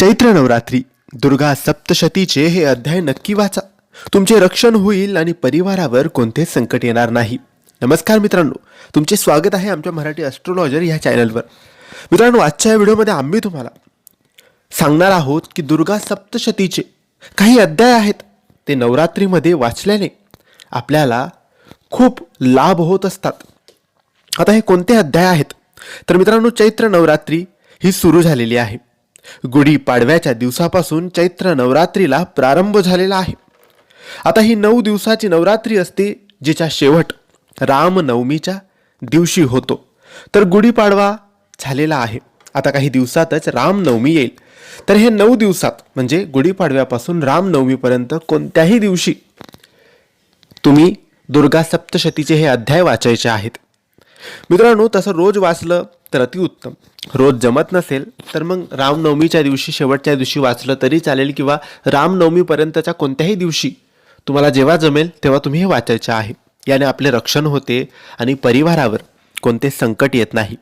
चैत्र नवरात्री दुर्गा सप्तशतीचे हे अध्याय नक्की वाचा. तुमचे रक्षण होईल आणि परिवारावर कोणतेच संकट येणार नाही. नमस्कार मित्रांनो तुमचे स्वागत आहे आमच्या मराठी ॲस्ट्रोलॉजर ह्या चॅनलवर मित्रांनो आजच्या या व्हिडिओमध्ये आम्ही तुम्हाला सांगणार आहोत की दुर्गा सप्तशतीचे काही अध्याय आहेत. ते नवरात्रीमध्ये वाचल्याने आपल्याला खूप लाभ होत असतात. आता हे कोणते अध्याय आहेत? तर मित्रांनो चैत्र नवरात्री ही सुरू झालेली आहे. गुढीपाडव्याच्या दिवसापासून चैत्र नवरात्रीला प्रारंभ झालेला आहे. आता ही नऊ दिवसाची नवरात्री असते जिचा शेवट रामनवमीच्या दिवशी होतो. तर गुढीपाडवा झालेला आहे. आता काही दिवसातच रामनवमी येईल. तर हे नऊ दिवसात म्हणजे गुढीपाडव्यापासून रामनवमीपर्यंत कोणत्याही दिवशी तुम्ही दुर्गा सप्तशतीचे हे अध्याय वाचायचे आहेत. मित्रांनो तसं रोज वाचलं तर अतिउत्तम. रोज जमत नसेल तर मग रामनवमीच्या दिवशी शेवटच्या दिवशी वाचलं तरी चालेल किंवा रामनवमीपर्यंतच्या कोणत्याही दिवशी. तुम्हाला जेव्हा जमेल तेव्हा तुम्ही हे वाचायचे आहे. याने आपले रक्षण होते आणि परिवारावर कोणते संकट येत नाही.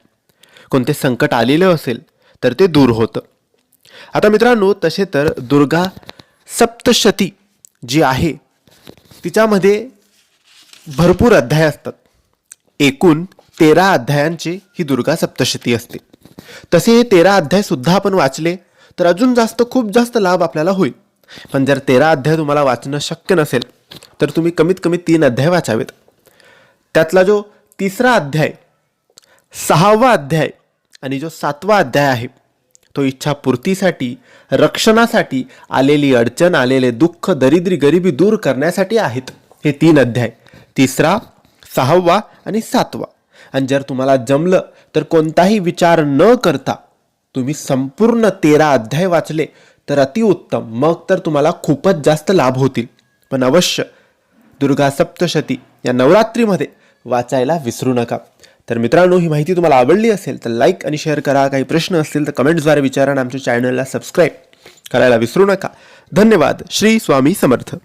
कोणते संकट आलेलं असेल तर ते दूर होतं. आता मित्रांनो तसे तर दुर्गा सप्तशती जी आहे तिच्यामध्ये भरपूर अध्याय असतात. एकूण तेरा अध्यायांची ही दुर्गा सप्तशती असते. तसे हे तेरा अध्याय सुद्धा आपण वाचले तर अजून जास्त खूप जास्त लाभ आपल्याला होईल. पण जर तेरा अध्याय तुम्हाला वाचणं शक्य नसेल तर तुम्ही कमीत कमी तीन अध्याय वाचावेत. त्यातला जो तिसरा अध्याय सहावा अध्याय आणि जो सातवा अध्याय आहे तो इच्छापूर्तीसाठी रक्षणासाठी आलेली अडचण आलेले दुःख दरिद्री गरिबी दूर करण्यासाठी आहेत. हे तीन अध्याय तिसरा सहावा आणि सातवा. आणि जर तुम्हाला जमलं तर कोणताही विचार न करता तुम्ही संपूर्ण तेरा अध्याय वाचले तर अतिउत्तम मग तर तुम्हाला खूपच जास्त लाभ होतील. पण अवश्य दुर्गा सप्तशती या नवरात्रीमध्ये वाचायला विसरू नका. तर मित्रांनो ही माहिती तुम्हाला आवडली असेल तर लाईक आणि शेअर करा. काही प्रश्न असतील तर कमेंट्सद्वारे विचारा आणि आमच्या चॅनलला सबस्क्राईब करायला विसरू नका. धन्यवाद. श्री स्वामी समर्थ.